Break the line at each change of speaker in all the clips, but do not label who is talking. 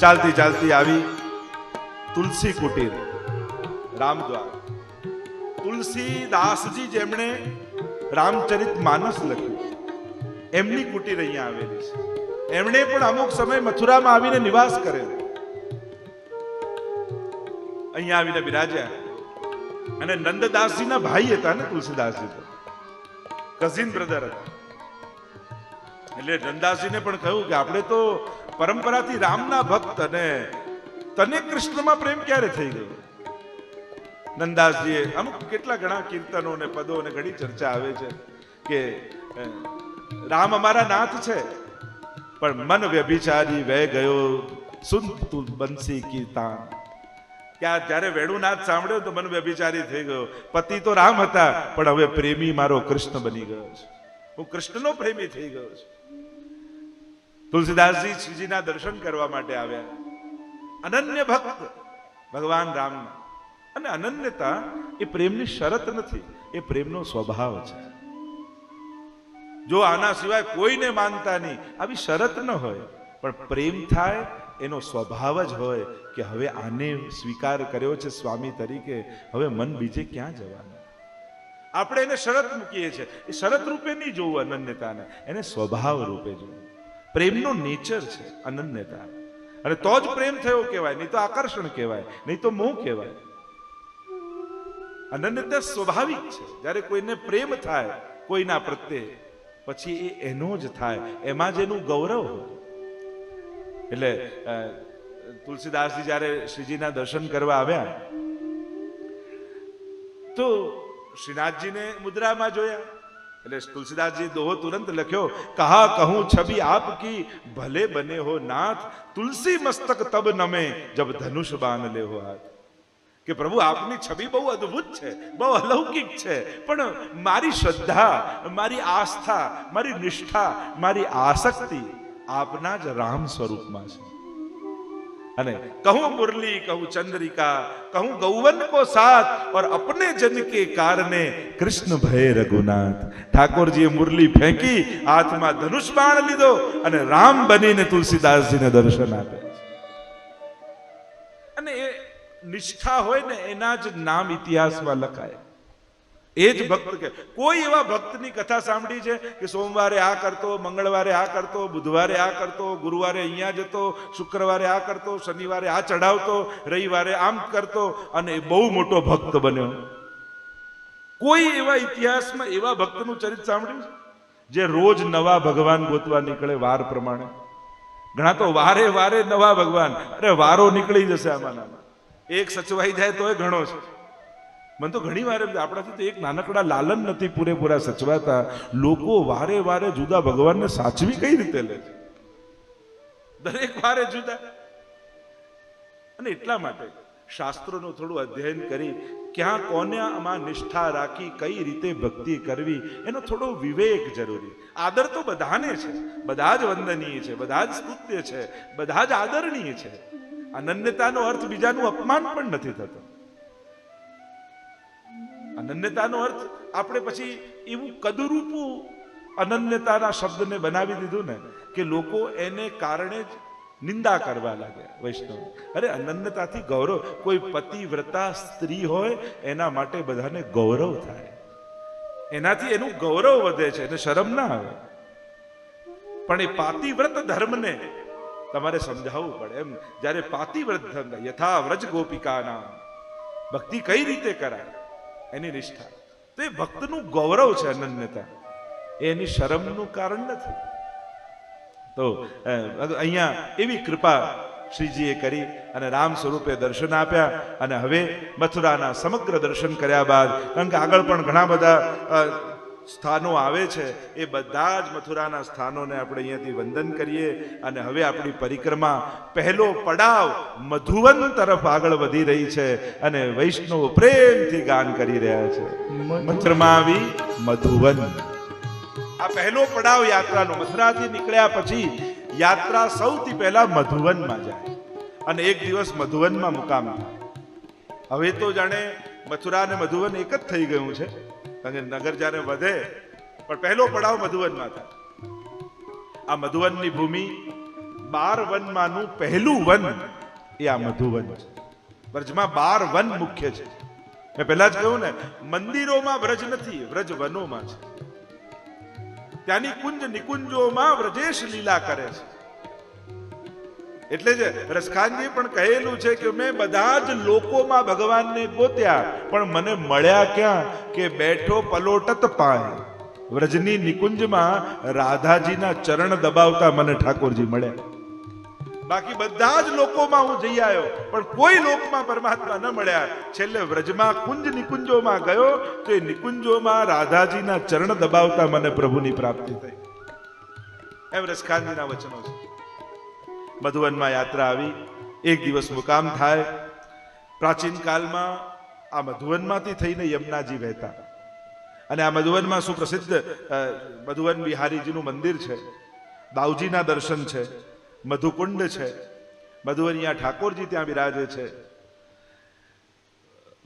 ચાલતી ચાલતી આવી તુલસી કુટીર, રામદ્વાર. તુલસીદાસજી જેમણે રામચરિત માનસ લખ્યું, એમની કુટીર અહીંયા આવેલી છે. એમણે પણ અમુક સમય મથુરામાં આવીને નિવાસ કરેલો. અહીંયા આવીને બિરાજ્યા. અને નંદદાસજીના ભાઈ હતા ને તુલસીદાસજી તો. કઝિન બ્રધર હતા. એટલે નંદાસજીને પણ કહ્યું કે આપણે તો પરંપરાથી રામના ભક્ત અને તને કૃષ્ણમાં પ્રેમ ક્યારે થઈ ગયો? નંદાસજીએ અમુક કેટલા ઘણા કીર્તનો અને પદો અને ઘણી ચર્ચા આવે છે કે રામ અમારા નાથ છે, પણ મન વ્યભિચારી વે ગયો સુન તું બંસી કીર્તાન. તાન કે આ જ્યારે વેણુનાથ સાંભળ્યો તો મન વ્યભિચારી થઈ ગયો. પતિ તો રામ હતા, પણ હવે પ્રેમી મારો કૃષ્ણ બની ગયો છે. હું કૃષ્ણનો પ્રેમી થઈ ગયો છું. તુલસીદાસજી શ્રીજીના દર્શન કરવા માટે આવ્યા. અનન્ય ભક્ત ભગવાન રામના. અને અનન્યતા એ પ્રેમની શરત નથી, એ પ્રેમનો સ્વભાવ છે. જો આના સિવાય કોઈને માનતા નહીં, આવી શરત ન હોય, પણ પ્રેમ થાય, એનો સ્વભાવ જ હોય કે હવે આને સ્વીકાર કર્યો છે સ્વામી તરીકે, હવે મન બીજે ક્યાં જવાનું? આપણે એને શરત મૂકીએ છીએ. એ શરત રૂપે નહીં જોવું અનન્યતાને, એને સ્વભાવ રૂપે જોવું. પ્રેમનો નેચર છે અનન્યતા અને તો જ પ્રેમ થયો કહેવાય, નહીં તો આકર્ષણ કહેવાય, નહીં તો મોહ કહેવાય. અનન્યતા સ્વાભાવિક છે. જ્યારે કોઈને પ્રેમ થાય, કોઈના પ્રત્યે, પછી એ એનો જ થાય, એમાં જ એનું ગૌરવ એટલે તુલસીદાસજી જ્યારે શ્રીજીના દર્શન કરવા આવ્યા, તો શ્રીનાથજીને મુદ્રામાં જોયા. એટલે તુલસીદાસજી દોહો તુરંત લખ્યો, કહા કહું છબી આપકી, ભલે બને હો નાથ, તુલસી મસ્તક તબ નમે, જબ ધનુષ બાન લે હો હાથ. કે પ્રભુ, આપની છબી બહુ અદ્ભુત છે, બહુ અલૌકિક છે, પણ મારી શ્રદ્ધા, મારી આસ્થા, મારી નિષ્ઠા, મારી આસક્તિ આપના જ રામ સ્વરૂપમાં છે. અને કહું મુરલી કહું ચંદ્રિકા કહું ગૌવન કો સાથ और अपने जन के कारणे કૃષ્ણ ભય રઘુનાથ ઠાકોરજીએ મુરલી ફેંકી હાથમાં ધનુષ બાણ લીધો અને રામ બનીને તુલસીદાસજીને દર્શન આપે અને એ નિષ્ઠા હોય ને એના જ નામ ઇતિહાસમાં લખાય એ જ ભક્ત કે કોઈ એવા ભક્તની કથા સાંભળી છે કે સોમવારે આ કરતો, મંગળવારે આ કરતો, બુધવારે આ કરતો, ગુરુવારે અહીંયા જતો, શુક્રવારે આ કરતો, શનિવારે આ ચઢાવતો, રવિવારે આમ કરતો અને એ બહુ મોટો ભક્ત બન્યો. કોઈ એવા ઇતિહાસમાં એવા ભક્તનું ચરિત્ર સાંભળ્યું? જે રોજ નવા ભગવાન ગોતવા નીકળે વાર પ્રમાણે. ઘણા તો વારે વારે નવા ભગવાન, અરે વારો નીકળી જશે આમાં. એક સચવાઈ જાય તોય ઘણો છે. મને તો ઘણી વાર આપણાથી તો એક નાનકડા લાલન નથી પૂરેપૂરા સચવાતા. લોકો વારે વારે જુદા ભગવાનને સાચવી કઈ રીતે લે છે? દરેક વારે જુદા. અને એટલા માટે શાસ્ત્રોનું થોડું અધ્યયન કરી ક્યાં કોને આમાં નિષ્ઠા રાખી, કઈ રીતે ભક્તિ કરવી, એનો થોડો વિવેક જરૂરી. આદર તો બધાને છે. બધા જ વંદનીય છે, બધા જ સ્તુત્ય છે, બધા જ આદરણીય છે. અનન્યતાનો અર્થ બીજાનું અપમાન પણ નથી થતો. અનન્યતાનો અર્થ આપણે પછી એવું કદરૂપું અનન્યતાના શબ્દને બનાવી દીધું ને કે લોકો એને કારણે જ નિંદા કરવા લાગ્યા વૈષ્ણવ. અરે અનન્યતાથી ગૌરવ. કોઈ પતિવ્રતા સ્ત્રી હોય, એના માટે બધાને ગૌરવ થાય. એનાથી એનું ગૌરવ વધે છે, એને શરમ ના આવે. પણ એ પાતિવ્રત ધર્મને તમારે સમજાવવું પડે એમ. જ્યારે પાતિવ્રત ધર્મ, યથા વ્રજ ગોપિકાના ભક્તિ કઈ રીતે કરાય? એની નિષ્ઠા. તો એ ભક્તનું ગૌરવ છે અનન્યતા. એની શરમનું કારણ નથી. તો અહીંયા એવી કૃપા શ્રીજીએ કરી અને રામ સ્વરૂપે દર્શન આપ્યા અને હવે મથુરાના સમગ્ર દર્શન કર્યા બાદ, કારણ કે આગળ પણ ઘણા બધા સ્થાનો આવે છે એ બધા જ મથુરાના સ્થાનોને આપણે અહીંયાથી વંદન કરીએ અને હવે આપણી પરિક્રમા પહેલો પડાવ મધુવન તરફ આગળ વધી રહી છે અને વૈષ્ણવ પ્રેમથી ગાન કરી રહ્યા છે. મથુરમાં આવી મધુવન. આ પહેલો પડાવ યાત્રાનો મથુરાથી નીકળ્યા પછી યાત્રા સૌથી પહેલા મધુવનમાં જાય અને એક દિવસ મધુવનમાં મુકામ થાય. હવે તો જાણે મથુરા અને મધુવન એક જ થઈ ગયું છે. કારણ કે નગર જ્યારે વધે, પણ પહેલો પડાવ મધુવનમાં થાય. આ મધુવનની ભૂમિ બાર વનમાંનું પહેલું વન એ આ મધુવન છે. વ્રજમાં બાર વન મુખ્ય છે. મેં પહેલા જ કહ્યું ને, મંદિરોમાં વ્રજ નથી, વ્રજ વનોમાં છે. ત્યાંની કુંજ નિકુંજોમાં વ્રજેશ લીલા કરે છે. એટલે જ રસખાનજી પણ કહેલું છે કે મેં બધા જ લોકોમાં ભગવાનને ગોત્યા, પણ મને મળ્યા ક્યાં કે બેઠો પલોટત પાય. વ્રજની નિકુંજમાં રાધાજીના ચરણ દબાવતા મને ઠાકોરજી મળ્યા. બાકી બધા જ લોકોમાં હું જઈ આવ્યો, પણ કોઈ લોકમાં પરમાત્મા ન મળ્યા. છેલ્લે વ્રજમાં કુંજ નિકુંજોમાં ગયો, તો એ નિકુંજોમાં રાધાજીના ચરણ દબાવતા મને પ્રભુની પ્રાપ્તિ થઈ. એમ રસખાનજીના વચનો છે. મધુવનમાં યાત્રા આવી. એક દિવસ મુકામ થાય. પ્રાચીન કાલમાં આ મધુવનમાંથી થઈને યમુનાજી વહેતા. અને આ મધુવનમાં સુપ્રસિદ્ધ મધુવન બિહારીજીનું મંદિર છે. દાઉજીના દર્શન છે. મધુકુંડ છે. મધુવનિયા ઠાકોરજી ત્યાં બિરાજે છે.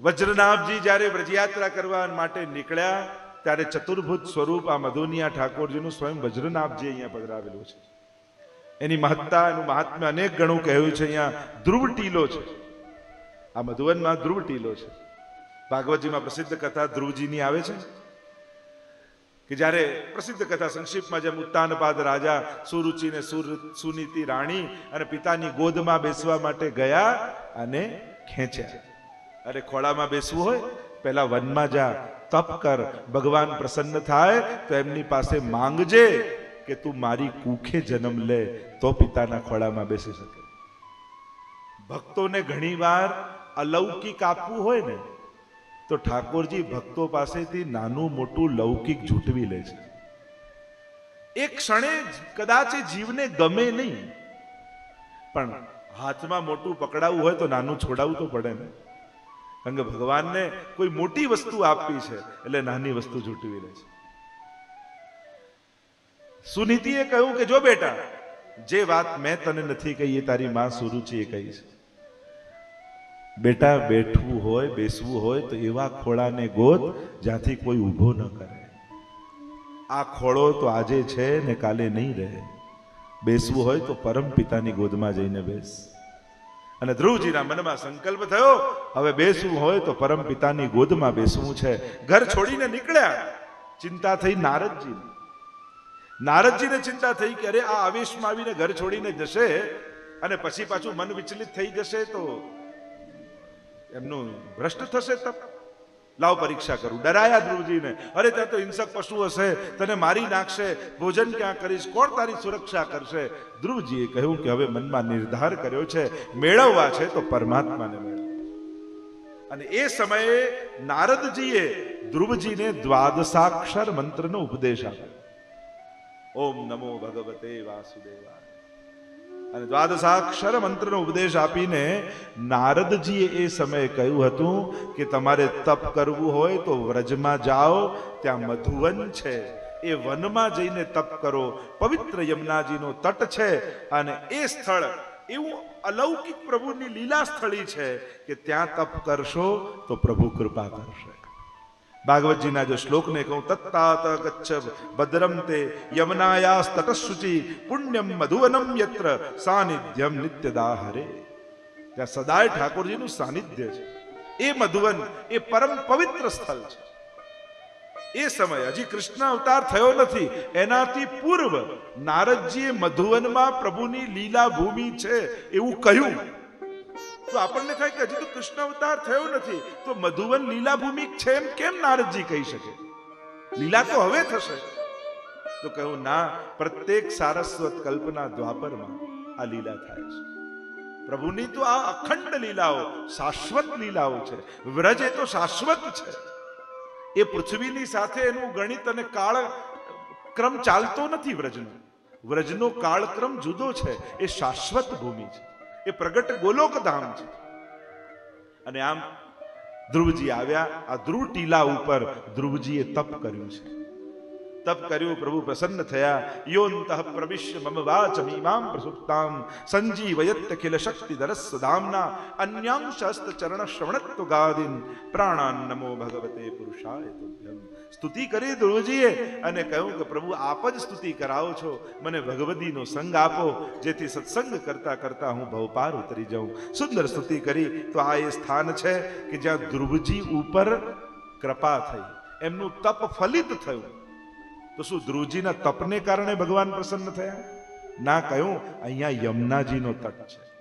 વજ્રનાભજી જ્યારે વ્રજયાત્રા કરવા માટે નીકળ્યા, ત્યારે ચતુર્ભુજ સ્વરૂપ આ મધુનિયા ઠાકોરજીનું સ્વયં વજ્રનાભજી અહીંયા પધરાવેલું છે. એની મહત્તા, એનું મહાત્મ્ય અનેક ગણું કહ્યું છે. અહીંયા ધ્રુવ ટીલો છે. આ મધુવનમાં ધ્રુવ ટીલો છે. ભાગવતજીમાં પ્રસિદ્ધ કથા ધ્રુવજીની આવે છે. કે જ્યારે પ્રસિદ્ધ કથા સંક્ષિપ્તમાં જેમ ઉત્તાનપાદ રાજા સુરુચિ ને સુર- સુનીતિ રાણી અને પિતાની ગોદમાં બેસવા માટે ગયા અને ખેંચ્યા. અરે ખોળામાં બેસવું હોય, પહેલા વનમાં જા, તપ કર, ભગવાન પ્રસન્ન થાય, તો એમની પાસે માંગજે. કે તું મારી કુખે જન્મ લે, તો પિતાના ખોળામાં બેસી શકે. ભક્તોને ઘણીવાર અલૌકિક આપવું હોય ને, તો ઠાકોરજી ભક્તો પાસેથી નાનું મોટું લૌકિક ઝૂંટવી લે છે. એક ક્ષણે કદાચ જીવને ગમે નહીં, પણ હાથમાં મોટું પકડાવવું હોય તો નાનું છોડાવવું તો પડે ને. કારણ કે ભગવાનને કોઈ મોટી વસ્તુ આપવી છે, એટલે નાની વસ્તુ જૂટવી લે છે. સુનીતિએ કહ્યું કે જો બેટા, જે વાત મેં તને નથી કહી, એ તારી માં સુરુચિએ કહી છે. બેટા, બેઠવું હોય, બેસવું હોય, તો એવા ખોળાને ગોત જ્યાંથી કોઈ ઊભો ન કરે. આ ખોળો તો આજે છે ને કાલે નહીં રહે. બેસવું હોય તો પરમ પિતાની ગોદમાં જઈને બેસ. અને ધ્રુવજીના મનમાં સંકલ્પ થયો, હવે બેસવું હોય તો પરમ પિતાની ગોદમાં બેસવું છે. ઘર છોડીને નીકળ્યા. ચિંતા થઈ નારદજી નારદજીને ચિંતા થઈ કે અરે, આ આવેશમાં આવીને ઘર છોડીને જશે અને પછી પાછું મન વિચલિત થઈ જશે તો એમનું ભ્રષ્ટ થશે તપ. લાવ પરીક્ષા કરું. ડરાયા ધ્રુવજીને. અરે, ત્યાં તો હિંસક પશુ હશે, તને મારી નાખશે, ભોજન ક્યાં કરીશ, કોણ તારી સુરક્ષા કરશે? ધ્રુવજીએ કહ્યું કે હવે મનમાં નિર્ધાર કર્યો છે, મેળવવા છે તો પરમાત્માને મેળવ. અને એ સમયે નારદજીએ ધ્રુવજીને દ્વાદશાક્ષર મંત્રનો ઉપદેશ આપ્યો. ઓમ નમો ભગવતે વાસુદેવાય. અને દ્વાદશાક્ષર મંત્રનો ઉપદેશ આપીને નારદજીએ એ સમયે કહ્યું હતું કે તમારે તપ કરવું હોય તો વ્રજમાં જાઓ, ત્યાં મધુવન છે. એ વનમાં જઈને તપ કરો. પવિત્ર યમુનાજીનો તટ છે અને એ સ્થળ એવું અલૌકિક પ્રભુની લીલા સ્થળી છે કે ત્યાં તપ કરશો તો પ્રભુ કૃપા કરશે. ભાગવતજીના જો શ્લોકને કહું, તત્તાત ગચ્છ ભદ્રમ તે યમનાયાસ તટસુચિ પુણ્યમ મધુવનમ યત્ર સાનિધ્યમ નિત્યદા હરે ત્યાં સદાય ઠાકોરજીનું સાનિધ્ય છે. એ મધુવન એ પરમ પવિત્ર સ્થળ છે. એ સમય હજી કૃષ્ણ અવતાર થયો નથી. એનાથી પૂર્વ નારદજીએ મધુવનમાં પ્રભુની લીલા ભૂમિ છે એવું કહ્યું. તો આપણને થાય કે હજી તો કૃષ્ણ અવતાર થયો નથી. તો મધુવન લીલા ભૂમિ છે એમ કેમ નારદજી કહી શકે? લીલા તો હવે થશે. તો કહ્યું ના, પ્રત્યેક સારસ્વત કલ્પના દ્વાપરમાં આ લીલા થાય છે. પ્રભુની તો આ અખંડ લીલાઓ શાશ્વત લીલાઓ છે. વ્રજ એ તો શાશ્વત છે. એ પૃથ્વીની સાથે એનું ગણિત અને કાળ ક્રમ ચાલતો નથી વ્રજનો. વ્રજનો કાળક્રમ જુદો છે. એ શાશ્વત ભૂમિ છે. એ પ્રગટ ગોલોક ધામ છે. અને આમ ધ્રુવજી આવ્યા, આ ધ્રુવ ટીલા ઉપર ધ્રુવજીએ તપ કર્યું છે. તપ કર્યું, પ્રભુ પ્રસન્ન થયા યોંતઃ પ્રવિશ્ય મમ વાચ મીમામ પ્રસુપ્તામ સંજીવયત ખિલ શક્તિ દરસ દામના અન્યાંશ હસ્ત ચરણ શ્રવણત્વ ગાદિન પ્રાણાન નમો ભગવતે પુરુષાય તુભ્યમ. સ્તુતિ કરી ધ્રુવજીએ અને કહ્યું કે પ્રભુ, આપ જ સ્તુતિ કરાવો છો. મને ભગવદીનો સંગ આપો, જેથી સત્સંગ કરતા કરતા હું ભવપાર ઉતરી જાઉં. સુંદર સ્તુતિ કરી, તો આ એ સ્થાન છે કે જ્યાં ધ્રુવજી ઉપર કૃપા થઈ. એમનું તપ ફલિત થયું. તો શું ધ્રુવજીના તપને કારણે ભગવાન પ્રસન્ન થયા? ના કહ્યું, અહીંયા યમુનાજીનો તટ છે.